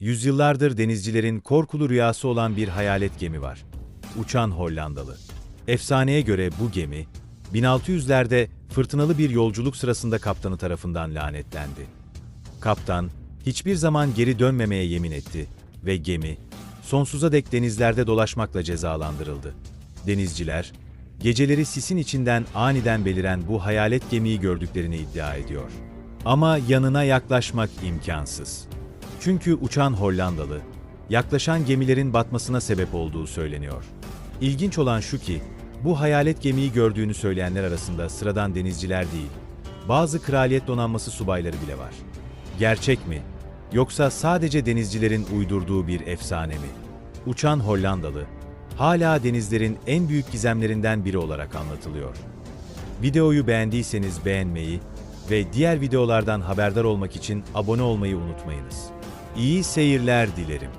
Yüzyıllardır denizcilerin korkulu rüyası olan bir hayalet gemi var. Uçan Hollandalı. Efsaneye göre bu gemi, 1600'lerde fırtınalı bir yolculuk sırasında kaptanı tarafından lanetlendi. Kaptan, hiçbir zaman geri dönmemeye yemin etti ve gemi, sonsuza dek denizlerde dolaşmakla cezalandırıldı. Denizciler, geceleri sisin içinden aniden beliren bu hayalet gemiyi gördüklerini iddia ediyor. Ama yanına yaklaşmak imkansız. Çünkü uçan Hollandalı, yaklaşan gemilerin batmasına sebep olduğu söyleniyor. İlginç olan şu ki, bu hayalet gemiyi gördüğünü söyleyenler arasında sıradan denizciler değil, bazı kraliyet donanması subayları bile var. Gerçek mi? Yoksa sadece denizcilerin uydurduğu bir efsane mi? Uçan Hollandalı, hala denizlerin en büyük gizemlerinden biri olarak anlatılıyor. Videoyu beğendiyseniz beğenmeyi ve diğer videolardan haberdar olmak için abone olmayı unutmayınız. İyi seyirler dilerim.